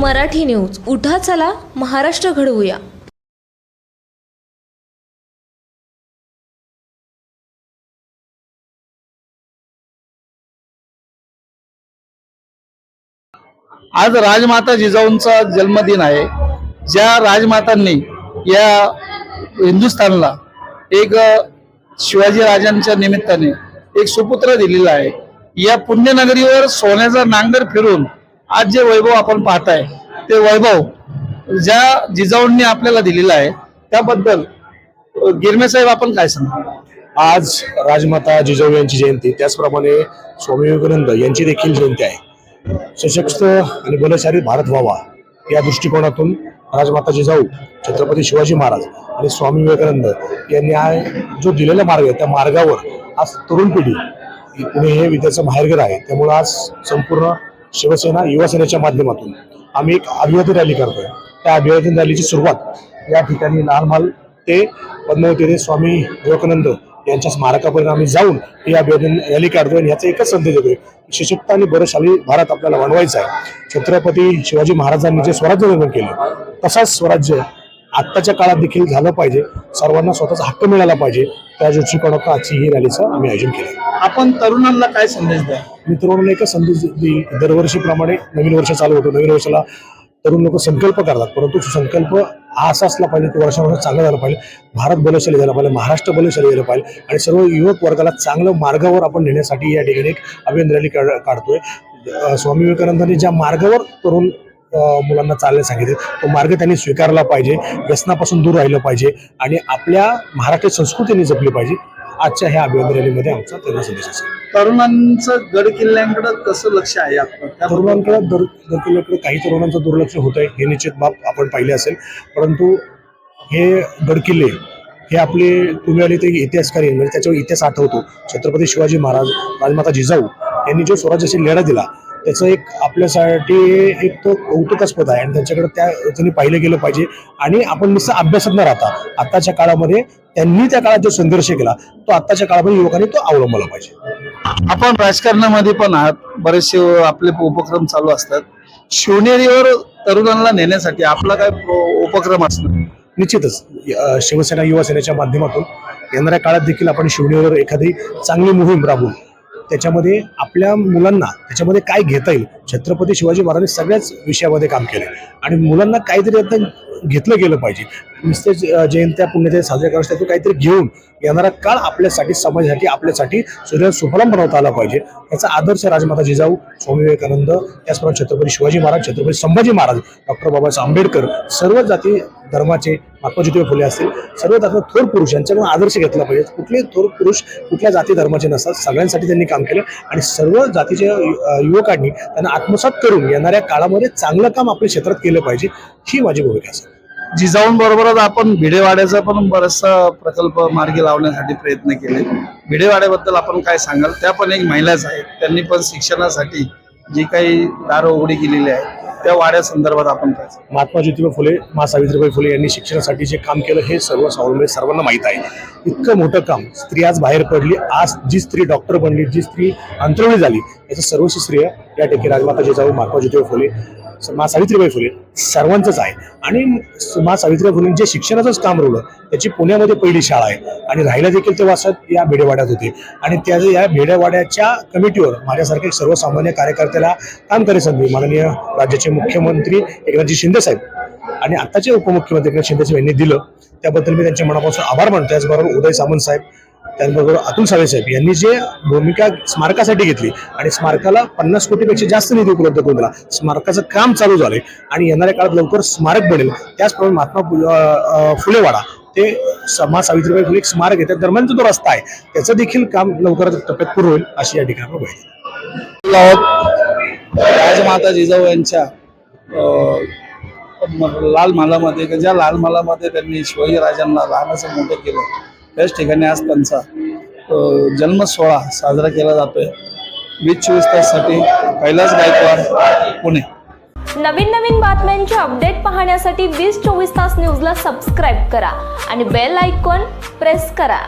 Marathi news. उठा चला महाराष्ट्र घडवूया. आज राजमाता जिजाऊंचा जन्मदिन आहे. ज्या राजमातांनी या हिंदुस्थानला एक शिवाजी राजांच्या निमित्ताने एक सुपुत्र दिलेला आहे. या पुण्यनगरीवर सोन्याचा नांगर फिरून आज जे वैभव आपण पाहताय ते वैभव ज्या जिजाऊंनी आपल्याला दिलेलं आहे त्याबद्दल गिरमे साहेब आपण काय सांगा आज राजमाता जिजाऊ यांची जयंती त्याचप्रमाणे स्वामी विवेकानंद यांची देखील जयंती आहे. सशक्त आणि बलशाली भारत व्हावा या दृष्टिकोनातून राजमाता जिजाऊ छत्रपती शिवाजी महाराज आणि स्वामी विवेकानंद यांनी हा जो दिलेला मार्ग आहे त्या मार्गावर आज तरुण पिढी पुणे हे विद्याचं माहेरघर आहे त्यामुळे आज संपूर्ण शिवसेना युवासेनेच्या माध्यमातून आम्ही एक अभिवादन रॅली करतोय. त्या अभिवादन रॅलीची सुरुवात या ठिकाणी लालमाल ते पद्मावती ते स्वामी विवेकानंद यांच्या स्मारकापर्यंत आम्ही जाऊन ही अभिवादन रॅली काढतोय आणि याचा एकच संदेश देतोय सशक्त आणि बलशाली भारत आपल्याला वाढवायचा आहे. छत्रपती शिवाजी महाराजांनी जे स्वराज्य निर्माण केलं तसाच स्वराज्य आत्ताच्या काळात देखील झालं पाहिजे. सर्वांना स्वतःचा हक्क मिळाला पाहिजे. त्या दृष्टिकोनातून आजची ही रॅलीचं आम्ही आयोजन केलं. आपण तरुणांना काय संदेश द्या मी तरुणांना एकच संदेश देईल. दरवर्षीप्रमाणे नवीन वर्ष चालू होतं. नवीन वर्षाला तरुण लोक संकल्प करतात. परंतु संकल्प हा असा असला पाहिजे की वर्षानुवर्ष चांगला झाला पाहिजे. भारत बलशाली झाला पाहिजे. महाराष्ट्र बलशाली झालं पाहिजे. आणि सर्व युवक वर्गाला चांगलं मार्गावर आपण नेण्यासाठी या ठिकाणी एक अभियान रॅली काढ- काढतोय. स्वामी विवेकानंदांनी ज्या मार्गावर तरुण मुलांना चालण्यास सांगितले. तो मार्ग त्यांनी स्वीकारला पाहिजे. व्यसनापासून दूर राहिलं पाहिजे. आणि आपल्या महाराष्ट्र संस्कृतीने जपली पाहिजे. आजच्या ह्या अभियान रॅलीमध्ये आमचा त्यांना संदेश असेल तरुणांचं गड किल्ल्यांकडे कसं लक्ष आहे तरुणांकडे दर दरकिल्ल्याकडे काही तरुणांचं दुर्लक्ष होत आहे हे निश्चित बाब आपण पाहिले असेल. परंतु हे गडकिल्ले हे आपले तुम्ही आले ते इतिहासकारी म्हणजे त्याच्यावर इतिहास आठवतो. छत्रपती शिवाजी महाराज राजमाता जिजाऊ यांनी जो स्वराज्याची लढा दिला त्याचं एक आपल्यासाठी एक तो कौतुकास्पद आहे. आणि त्यांच्याकडे त्या त्यांनी पाहिलं गेलं पाहिजे. आणि आपण नुसतं अभ्यासात न राहता आत्ताच्या काळामध्ये त्यांनी त्या काळात जो संघर्ष केला तो आत्ताच्या काळामध्ये युवकांनी तो अवलंबला पाहिजे. आपण राजकारणामध्ये पण आहात. बरेचसे आपले उपक्रम चालू असतात. शिवनेरीवर तरुणांना नेण्यासाठी आपला काय उपक्रम असणार? निश्चितच. शिवसेना युवा सेनेच्या माध्यमातून येणाऱ्या काळात देखील आपण शिवनेरीवर एखादी चांगली मोहीम राबवू. त्याच्यामध्ये आपल्या मुलांना त्याच्यामध्ये काय घेता येईल? छत्रपती शिवाजी महाराजांनी सगळ्याच विषयामध्ये काम केलं आणि मुलांना काहीतरी आता घेतलं गेलं पाहिजे. नुसते जयंत्या पुण्यतिथी साजऱ्या करायच्या त्यातून काहीतरी घेऊन येणारा काळ आपल्यासाठी समाजासाठी आपल्यासाठी सूर्य सुफलाम बनवता आला पाहिजे. याचा आदर्श राजमाता जिजाऊ स्वामी विवेकानंद त्याचप्रमाणे छत्रपती शिवाजी महाराज छत्रपती संभाजी महाराज डॉक्टर बाबासाहेब आंबेडकर सर्व जाती धर्माचे महात्मा ज्योतिबा फुले असतील सर्व जातात थोर पुरुष यांच्याकडून आदर्श घेतला पाहिजे. कुठले थोर पुरुष कुठल्या जाती धर्माचे नसतात. सगळ्यांसाठी त्यांनी काम केलं आणि सर्व जातीच्या युवकांनी त्यांना आत्मसात करून येणाऱ्या काळामध्ये चांगलं काम आपल्या क्षेत्रात केलं पाहिजे. ही माझी भूमिका असेल जिजाऊंबरोबरच आपण भिडेवाड्याचा पण बराचसा प्रकल्प मार्गी लावण्यासाठी प्रयत्न केले. भिडेवाड्याबद्दल आपण काय सांगाल? त्या पण एक महिलाच आहेत. त्यांनी पण शिक्षणासाठी जी काही दारं उघडी केलेली आहे त्या वाड्या संदर्भात आपण काय महात्मा ज्योतिबा फुले मा सावित्रीबाई फुले यांनी शिक्षणासाठी जे काम केलं हे सर्व स्वावलंबी सर्वांना माहीत आहे. इतकं मोठं काम. स्त्री आज बाहेर पडली. आज जी स्त्री डॉक्टर बनली जी स्त्री अंतरवली झाली याचं सर्वस्व श्रेय या ठिकाणी राजमाता जिजाऊ महात्मा ज्योतिबा फुले मा सावित्रीबाई फुले सर्वांचंच आहे. आणि मा सावित्रीबाई फुले जे शिक्षणाचंच काम रोवलं त्याची पुण्यामध्ये पहिली शाळा आहे. आणि राहिला देखील ते वासत या भेडेवाड्यात होते. आणि त्या या भेडेवाड्याच्या कमिटीवर माझ्यासारख्या सर्वसामान्य कार्यकर्त्याला काम करे संधी माननीय राज्याचे मुख्यमंत्री एकनाथजी शिंदे साहेब आणि आत्ताचे उपमुख्यमंत्री एकनाथ शिंदे साहेब यांनी दिलं. त्याबद्दल मी त्यांच्या मनापासून आभार मानतो. त्याचबरोबर उदय सामंत साहेब त्याचबरोबर अतुल सावे साहेब यांनी जे भूमिका स्मारकासाठी घेतली आणि स्मारकाला पन्नास कोटीपेक्षा जास्त निधी उपलब्ध करून दिला. स्मारकाचं काम चालू झालंय आणि येणाऱ्या काळात लवकर स्मारक बनेल. त्याचप्रमाणे महात्मा फु- फुलेवाडा ते समाज सावित्रीबाई फुले एक स्मारक आहे. त्या दरम्यानचा जो रस्ता आहे त्याचं देखील काम लवकरच टप्प्यात पूर्ण होईल अशी या ठिकाणी माहिती राजमाता जिजाऊ यांच्या लाल महालामध्ये ज्या लाल महालामध्ये त्यांनी शिवाजी राजांना लहानाचं मोठं केलं त्याच ठिकाणी आज त्यांचा जन्म सोहळा साजरा केला जातोय. वीस चोवीस ताससाठी कैलास गायकवाड पुणे. नवीन नवीन बातम्यांचे अपडेट पाहण्यासाठी वीस चोवीस तास न्यूजला सबस्क्राईब करा आणि बेल आयकॉन प्रेस करा.